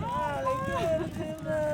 lấy thêm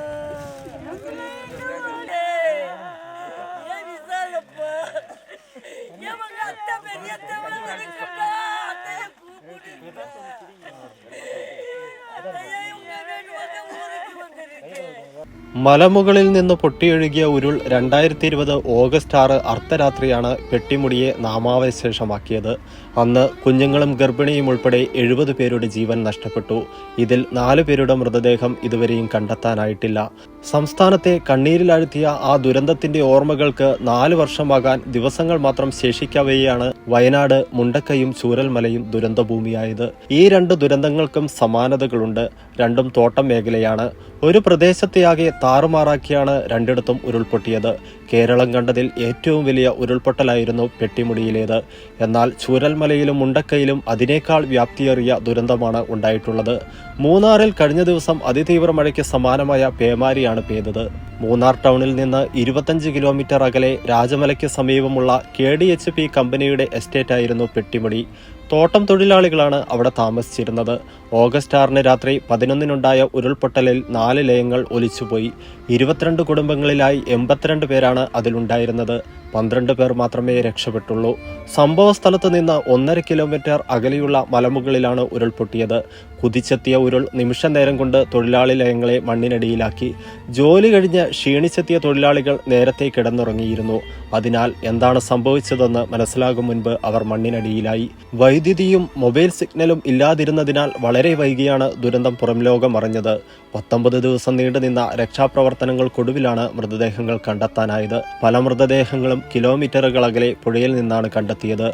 മലമുകളിൽ നിന്ന് പൊട്ടിയൊഴുകിയ ഉരുൾ രണ്ടായിരത്തി ഇരുപത് ഓഗസ്റ്റ് ആറ് അർദ്ധരാത്രിയാണ് പെട്ടിമുടിയെ നാമാവശേഷമാക്കിയത്. അന്ന് കുഞ്ഞുങ്ങളും ഗർഭിണിയും ഉൾപ്പെടെ എഴുപത് പേരുടെ ജീവൻ നഷ്ടപ്പെട്ടു. ഇതിൽ നാലു പേരുടെ മൃതദേഹം ഇതുവരെയും കണ്ടെത്താനായിട്ടില്ല. സംസ്ഥാനത്തെ കണ്ണീരിലാഴ്ത്തിയ ആ ദുരന്തത്തിന്റെ ഓർമ്മകൾക്ക് നാല് വർഷമാകാൻ ദിവസങ്ങൾ മാത്രം ശേഷിക്കവെയാണ് വയനാട് മുണ്ടക്കയും ചൂരൽമലയും ദുരന്തഭൂമിയായത്. ഈ രണ്ട് ദുരന്തങ്ങൾക്കും സമാനതകളുണ്ട്. രണ്ടും തോട്ടം മേഖലയാണ്. ഒരു പ്രദേശത്തെയാകെ താറുമാറാക്കിയാണ് രണ്ടിടത്തും ഉരുൾപൊട്ടിയത്. കേരളം കണ്ടതിൽ ഏറ്റവും വലിയ ഉരുൾപൊട്ടലായിരുന്നു പെട്ടിമുടിയിലേത്. എന്നാൽ ചൂരൽമലയിലും മുണ്ടക്കയിലും അതിനേക്കാൾ വ്യാപ്തിയേറിയ ദുരന്തമാണ് ഉണ്ടായിട്ടുള്ളത്. മൂന്നാറിൽ കഴിഞ്ഞ ദിവസം അതിതീവ്ര മഴയ്ക്ക് സമാനമായ പേമാരിയാണ് പെയ്തത്. മൂന്നാർ ടൗണിൽ നിന്ന് ഇരുപത്തഞ്ച് കിലോമീറ്റർ അകലെ രാജമലയ്ക്ക് സമീപമുള്ള കെ ഡി എച്ച് പി കമ്പനിയുടെ എസ്റ്റേറ്റായിരുന്നു പെട്ടിമുടി. തോട്ടം തൊഴിലാളികളാണ് അവിടെ താമസിച്ചിരുന്നത്. ഓഗസ്റ്റ് ആറിന് രാത്രി പതിനൊന്നിനുണ്ടായ ഉരുൾപൊട്ടലിൽ നാല് ലയങ്ങൾ ഒലിച്ചുപോയി. ഇരുപത്തിരണ്ട് കുടുംബങ്ങളിലായി എൺപത്തിരണ്ട് പേരാണ് അതിലുണ്ടായിരുന്നത്. പന്ത്രണ്ട് പേർ മാത്രമേ രക്ഷപ്പെട്ടുള്ളൂ. സംഭവ സ്ഥലത്ത് നിന്ന് ഒന്നര കിലോമീറ്റർ അകലെയുള്ള മലമുകളിലാണ് ഉരുൾപൊട്ടിയത്. കുതിച്ചെത്തിയ ഉരുൾ നിമിഷ നേരം കൊണ്ട് തൊഴിലാളി ലയങ്ങളെ മണ്ണിനടിയിലാക്കി. ജോലി കഴിഞ്ഞ് ക്ഷീണിച്ചെത്തിയ തൊഴിലാളികൾ നേരത്തെ കിടന്നുറങ്ങിയിരുന്നു. അതിനാൽ എന്താണ് സംഭവിച്ചതെന്ന് മനസ്സിലാകും മുൻപ് അവർ മണ്ണിനടിയിലായി. വൈദ്യുതിയും മൊബൈൽ സിഗ്നലും ഇല്ലാതിരുന്നതിനാൽ വളരെ വൈകിയാണ് ദുരന്തം പുറം ലോകം അറിഞ്ഞത്. പത്തൊമ്പത് ദിവസം നീണ്ടുനിന്ന രക്ഷാപ്രവർത്തനങ്ങൾക്കൊടുവിലാണ് മൃതദേഹങ്ങൾ കണ്ടെത്താനായത്. പല മൃതദേഹങ്ങളും കിലോമീറ്ററുകൾ അകലെ പുഴയിൽ നിന്നാണ് കണ്ടെത്തിയത്.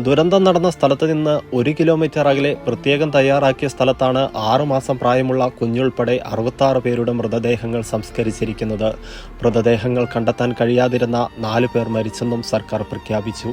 ദുരന്തം നടന്ന സ്ഥലത്ത് നിന്ന് ഒരു കിലോമീറ്റർ അകലെ പ്രത്യേകം തയ്യാറാക്കിയ സ്ഥലത്താണ് ആറുമാസം പ്രായമുള്ള കുഞ്ഞുൾപ്പെടെ അറുപത്താറ് പേരുടെ മൃതദേഹങ്ങൾ സംസ്കരിച്ചിരിക്കുന്നത്. മൃതദേഹങ്ങൾ കണ്ടെത്താൻ കഴിയാതിരുന്ന നാലു പേർ മരിച്ചെന്നും സർക്കാർ പ്രഖ്യാപിച്ചു.